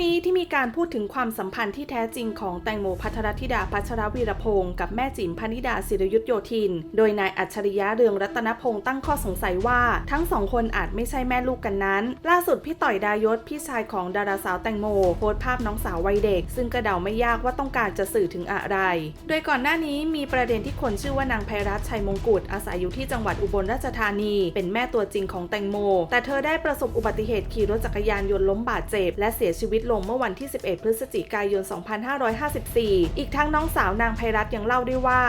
น้านี้ที่มีการพูดถึงความสัมพันธ์ที่แท้จริงของแตงโมพัทรธิดาพัชรวีรพงศ์กับแม่จิ๋มพนิดาศิรยุทธโยธิน โดยนายอัจฉริยะเรืองรัตนพงศ์ตั้งข้อสงสัยว่าทั้งสองคนอาจไม่ใช่แม่ลูกกันนั้น ล่าสุดพี่ต่อยดายศพี่ชายของดาราสาวแตงโมโพสต์ภาพน้องสาววัยเด็ก ซึ่งกระเดาไม่ยากว่าต้องการจะสื่อถึงอะไร โดยก่อนหน้านี้มีประเด็นที่คนชื่อว่านางไพรัตชัยมงกุฎอาศัยอยู่ที่จังหวัดอุบลราชธานี เป็นแม่ตัวจริงของแตงโม แต่เธอได้ประสบอุบัติเหตุขี่รถจักรยานยนต์ล้มบาดเจ็บและเสียชีวิตลงเมื่อวันที่ 11 พฤศจิกายน 2554 อีกทั้งน้องสาวนางไพรัตยังเล่าด้วยว่า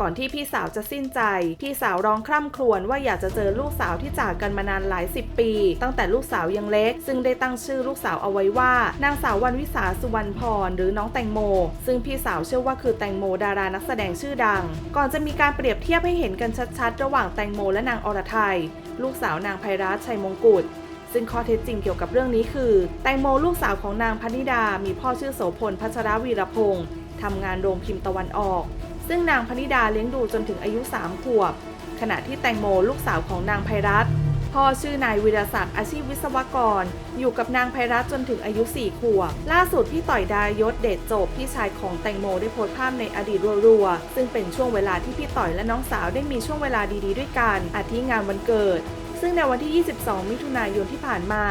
ก่อนที่พี่สาวจะสิ้นใจ พี่สาวร้องคร่ำครวญว่าอยากจะเจอลูกสาวที่จากกันมานานหลายสิบปี ตั้งแต่ลูกสาวยังเล็ก ซึ่งได้ตั้งชื่อลูกสาวเอาไว้ว่า นางสาววันวิสาสุวรรณพรหรือน้องแตงโม ซึ่งพี่สาวเชื่อว่าคือแตงโมดารานักแสดงชื่อดัง ก่อนจะมีการเปรียบเทียบให้เห็นกันชัดๆ ระหว่างแตงโมและนางอรไทย ลูกสาวนางไพรัตชัยมงกุฎ ซึ่งข้อเท็จจริงเกี่ยวกับเรื่องนี้คือ แตงโมลูกสาวของนางพนิดา มีพ่อชื่อโสพลพัชรวีรพงศ์ทำงานโรงพิมพ์ตะวันออก ซึ่งนางพนิดาเลี้ยงดูจนถึงอายุ 3 ขวบ ขณะที่แตงโมลูกสาวของนางไพรัตพ่อชื่อนายวิรศักดิ์อาชีพวิศวกร อยู่กับนางไพรัตจนถึงอายุ 4 ขวบ ล่าสุดพี่ต่อยดายศเดชจบพี่ชายของแตงโมได้โพสต์ภาพในอดีตรัวๆ ซึ่งเป็นช่วงเวลาที่พี่ต่อยและน้องสาวได้มีช่วงเวลาดีๆ ด้วยกันอาทิงานวันเกิด ซึ่งในวันที่ 22 มิถุนายนที่ผ่านมา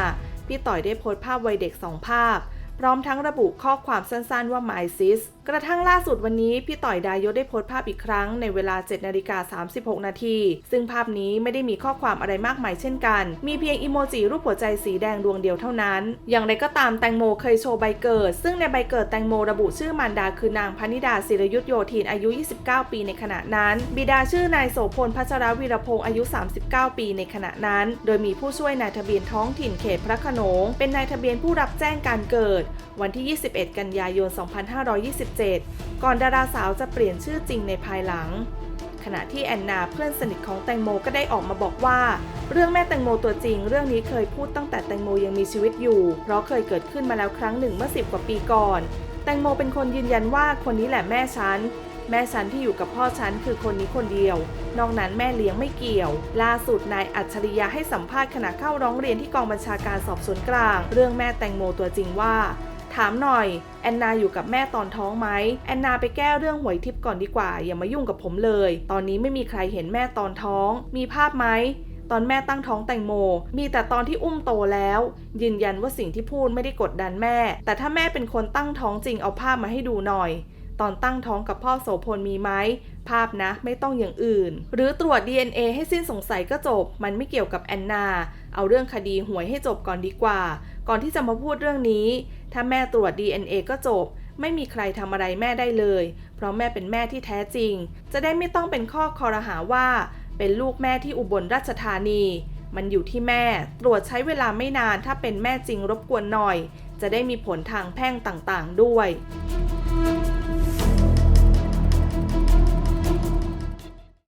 พี่ต่อยได้โพสต์ภาพวัยเด็ก 2 ภาพ พร้อมทั้งระบุข้อความสั้นๆว่า my sis กระทั่งล่าสุดวันนี้ พี่ต่อยดายศได้โพสต์ภาพอีกครั้งในเวลา7นาฬิกา36 นาที ซึ่งภาพนี้ไม่ได้มีข้อความอะไรมากมายเช่นกัน มีเพียงอีโมจิรูปหัวใจสีแดงดวงเดียวเท่านั้น อย่างไรก็ตามแตงโมเคยโชว์ใบเกิด ซึ่งในใบเกิดแตงโมระบุชื่อมารดาคือนางพนิดาศิรยุทธโยธินอายุ 29 ปีในขณะนั้น บิดาชื่อนายโสพลพัชรวีรพงศ์อายุ 39 ปีในขณะนั้น โดยมีผู้ช่วยนายทะเบียนท้องถิ่นเขตพระขนง เป็นนายทะเบียนผู้รับแจ้งการเกิดวันที่ 21 กันยายน 2527 ก่อนดาราสาวจะเปลี่ยนชื่อจริงในภายหลัง ขณะที่แอนนาเพื่อนสนิทของแตงโมก็ได้ออกมาบอกว่า เรื่องแม่แตงโมตัวจริง เรื่องนี้เคยพูดตั้งแต่แตงโมยังมีชีวิตอยู่ เพราะเคยเกิดขึ้นมาแล้วครั้งหนึ่งเมื่อสิบกว่าปีก่อน แตงโมเป็นคนยืนยันว่าคนนี้แหละแม่ฉัน แม่ฉันที่อยู่กับพ่อฉันคือคนนี้คนเดียวนอกนั้นแม่เลี้ยงไม่เกี่ยว ล่าสุดนายอัจฉริยะให้สัมภาษณ์ขณะเข้าร้องเรียนที่กองบัญชาการสอบสวนกลาง เรื่องแม่แตงโมตัวจริงว่า ถามหน่อย แอนนาอยู่กับแม่ตอนท้องไหมแอนนาไปแก้เรื่องหวยทิพย์ก่อนดีกว่า อย่ามายุ่งกับผมเลย ตอนนี้ไม่มีใครเห็นแม่ตอนท้อง มีภาพไหมตอนแม่ตั้งท้องแตงโม มีแต่ตอนที่อุ้มโตแล้ว ยืนยันว่าสิ่งที่พูดไม่ได้กดดันแม่ แต่ถ้าแม่เป็นคนตั้งท้องจริงเอาภาพมาให้ดูหน่อย ตอนตั้งท้องกับพ่อโสพลมีไหมภาพนะไม่ต้องอย่างอื่น หรือตรวจ DNA ให้สิ้นสงสัยก็จบ มันไม่เกี่ยวกับแอนนา เอาเรื่องคดีหวยให้จบก่อนดีกว่า ก่อนที่จะมาพูดเรื่องนี้ ถ้าแม่ตรวจ DNA ก็จบ ไม่มีใครทำอะไรแม่ได้เลย เพราะแม่เป็นแม่ที่แท้จริง จะได้ไม่ต้องเป็นข้อคอรหาว่า เป็นลูกแม่ที่อุบลราชธานีมันอยู่ที่แม่ ตรวจใช้เวลาไม่นานถ้าเป็นแม่จริงรบกวนหน่อย จะได้มีผลทางแพ่งต่างๆด้วย